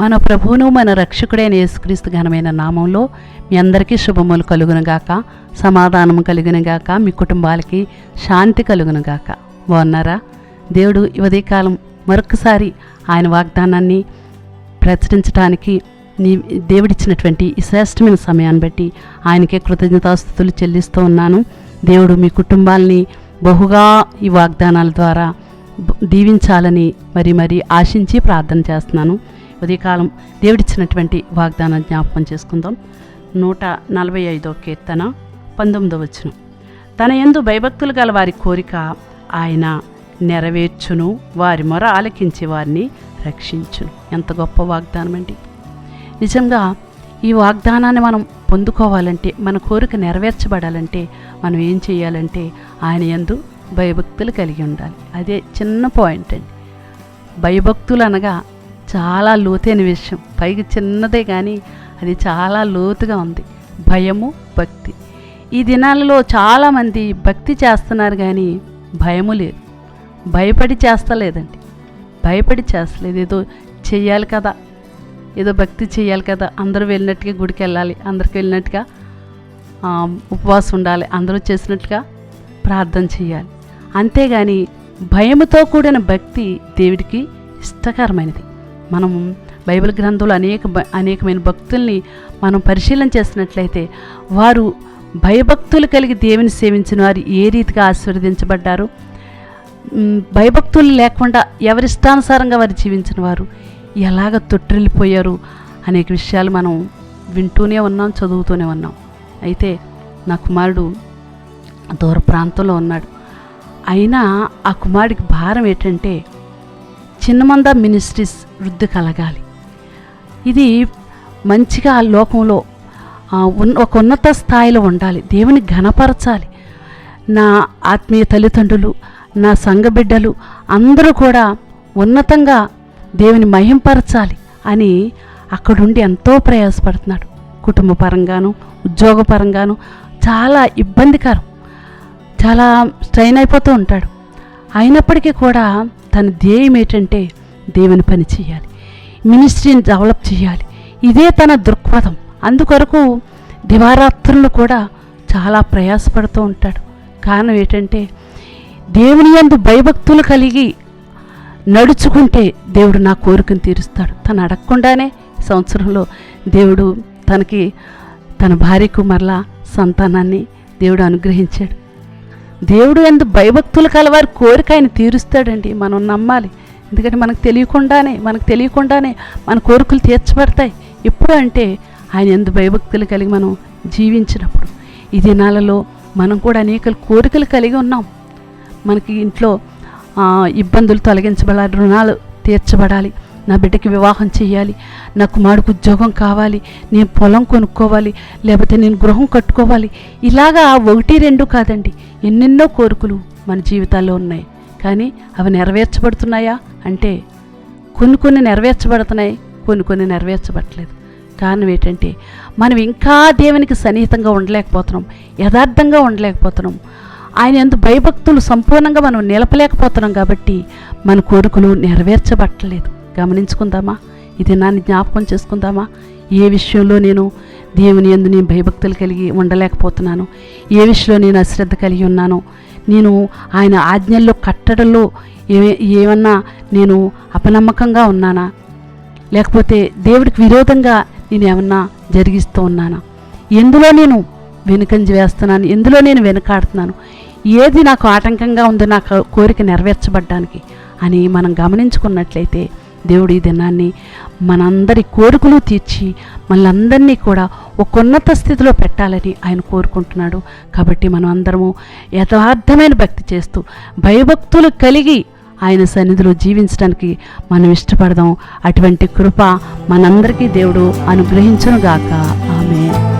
మన ప్రభువును మన రక్షకుడైన యేసుక్రీస్తు ఘనమైన నామంలో మీ అందరికీ శుభములు కలుగునుగాక. సమాధానము కలుగునుగాక. మీ కుటుంబాలకి శాంతి కలుగునుగాక. బాగున్నారా? దేవుడు ఈ ఉదయకాలం మరొకసారి ఆయన వాగ్దానాన్ని ప్రచురించడానికి నీ దేవుడిచ్చినటువంటి ఈ శ్రేష్టమైన సమయాన్ని బట్టి ఆయనకే కృతజ్ఞతాస్థుతులు చెల్లిస్తూ ఉన్నాను. దేవుడు మీ కుటుంబాల్ని బహుగా ఈ వాగ్దానాల ద్వారా దీవించాలని మరి మరి ఆశించి ప్రార్థన చేస్తున్నాను. ఉదయకాలం దేవుడిచ్చినటువంటి వాగ్దానం జ్ఞాపకం చేసుకుందాం. నూట నలభై ఐదో కీర్తన పంతొమ్మిదో వచ్చిన తన యందు భయభక్తులు గల వారి కోరిక ఆయన నెరవేర్చును వారి మొర ఆలకించి వారిని రక్షించును. ఎంత గొప్ప వాగ్దానం అండి. నిజంగా ఈ వాగ్దానాన్ని మనం పొందుకోవాలంటే మన కోరిక నెరవేర్చబడాలంటే మనం ఏం చేయాలంటే ఆయన యందు భయభక్తులు కలిగి ఉండాలి. అదే చిన్న పాయింట్ అండి. భయభక్తులు అనగా చాలా లోతైన విషయం. పైకి చిన్నదే కానీ అది చాలా లోతుగా ఉంది. భయము భక్తి. ఈ దినాలలో చాలామంది భక్తి చేస్తున్నారు కానీ భయము లేదు. భయపడి చేస్తలేదండి. భయపడి చేస్తలేదు. ఏదో చెయ్యాలి కదా. ఏదో భక్తి చేయాలి కదా. అందరూ వెళ్ళినట్టుగా గుడికి వెళ్ళాలి. అందరికి వెళ్ళినట్టుగా ఉపవాసం ఉండాలి. అందరూ చేసినట్టుగా ప్రార్థన చేయాలి అంతేగాని భయముతో కూడిన భక్తి దేవుడికి ఇష్టకరమైనది. మనం బైబిల్ గ్రంథంలో అనేక అనేకమైన భక్తుల్ని మనం పరిశీలన చేసినట్లయితే వారు భయభక్తులు కలిగి దేవుని సేవించిన వారు ఏ రీతిగా ఆశీర్వదించబడ్డారు? భయభక్తులు లేకుండా ఎవరిష్టానుసారంగా వారు జీవించిన వారు ఎలాగ తొట్టిల్లిపోయారు అనేక విషయాలు మనం వింటూనే ఉన్నాం చదువుతూనే ఉన్నాం. అయితే నా కుమారుడు దూర ప్రాంతంలో ఉన్నాడు. అయినా ఆ కుమారుడికి భారం ఏంటంటే చిన్నమంద మినిస్ట్రీస్ వృద్ధి కలగాలి. ఇది మంచిగా ఆ లోకంలో ఒక ఉన్నత స్థాయిలో ఉండాలి. దేవుని ఘనపరచాలి. నా ఆత్మీయ తల్లిదండ్రులు నా సంఘబిడ్డలు అందరూ కూడా ఉన్నతంగా దేవుని మహింపరచాలి అని అక్కడుండి ఎంతో ప్రయాసపడుతున్నాడు. కుటుంబ పరంగాను ఉద్యోగపరంగాను చాలా ఇబ్బందికరం. చాలా స్ట్రైన్ అయిపోతూ ఉంటాడు. అయినప్పటికీ కూడా తన ధ్యేయం ఏంటంటే దేవుని పని చేయాలి. మినిస్ట్రీని డెవలప్ చేయాలి. ఇదే తన దృక్పథం. అందుకొరకు దివారాత్రులు కూడా చాలా ప్రయాసపడుతూ ఉంటాడు. కారణం ఏంటంటే దేవుని యందు భయభక్తులు కలిగి నడుచుకుంటే దేవుడు నా కోరికను తీరుస్తాడు. తను అడగకుండానే సంవత్సరంలో దేవుడు తనకి తన భార్యకు మరలా సంతానాన్ని దేవుడు అనుగ్రహించాడు. దేవుడు ఎందు భయభక్తులు కలవారి కోరిక ఆయన తీరుస్తాడండి. మనం నమ్మాలి. ఎందుకంటే మనకు తెలియకుండానే మనకు తెలియకుండానే మన కోరికలు తీర్చబడతాయి. ఎప్పుడు అంటే ఆయన ఎందు భయభక్తులు కలిగి మనం జీవించినప్పుడు. ఈ దినాలలో మనం కూడా అనేక కోరికలు కలిగి ఉన్నాం. మనకి ఇంట్లో ఇబ్బందులు తొలగించబడాలి రుణాలు తీర్చబడాలి. నా బిడ్డకి వివాహం చేయాలి నా కుమారుడికి ఉద్యోగం కావాలి. నేను పొలం కొనుక్కోవాలి. లేకపోతే నేను గృహం కట్టుకోవాలి. ఇలాగా ఒకటి రెండు కాదండి. ఎన్నెన్నో కోరికలు మన జీవితాల్లో ఉన్నాయి. కానీ అవి నెరవేర్చబడుతున్నాయా? అంటే కొన్ని కొన్ని నెరవేర్చబడుతున్నాయి కొన్ని కొన్ని నెరవేర్చబడలేదు కారణం ఏంటంటే మనం ఇంకా దేవునికి సన్నిహితంగా ఉండలేకపోతున్నాం యథార్థంగా ఉండలేకపోతున్నాం. ఆయన ఎందు భయభక్తులు సంపూర్ణంగా మనం నిలపలేకపోతున్నాం కాబట్టి మన కోరికలు నెరవేర్చబట్టలేదు. గమనించుకుందామా? ఇది నాన్ని జ్ఞాపకం చేసుకుందామా? ఏ విషయంలో నేను దేవుని ఎందు నేను భయభక్తులు కలిగి ఉండలేకపోతున్నాను? ఏ విషయంలో నేను అశ్రద్ధ కలిగి ఉన్నాను? నేను ఆయన ఆజ్ఞల్లో కట్టడంలో ఏ ఏమన్నా నేను అపనమ్మకంగా ఉన్నానా? లేకపోతే దేవుడికి విరోధంగా నేను ఏమన్నా జరిగిస్తూ ఉన్నానా? ఎందులో నేను వెనుకంజ వేస్తున్నాను? ఎందులో నేను వెనుకాడుతున్నాను? ఏది నాకు ఆటంకంగా ఉందో నా కోరిక నెరవేర్చబడ్డానికి అని మనం గమనించుకున్నట్లయితే దేవుడు ఈ దినాన్ని మనందరి కోరికలు తీర్చి మనందరినీ కూడా ఒక ఉన్నత స్థితిలో పెట్టాలని ఆయన కోరుకుంటున్నాడు. కాబట్టి మనం అందరము యథార్థమైన భక్తి చేస్తూ భయభక్తులు కలిగి ఆయన సన్నిధిలో జీవించడానికి మనం ఇష్టపడదాం. అటువంటి కృప మనందరికీ దేవుడు అనుగ్రహించునుగాక. ఆమె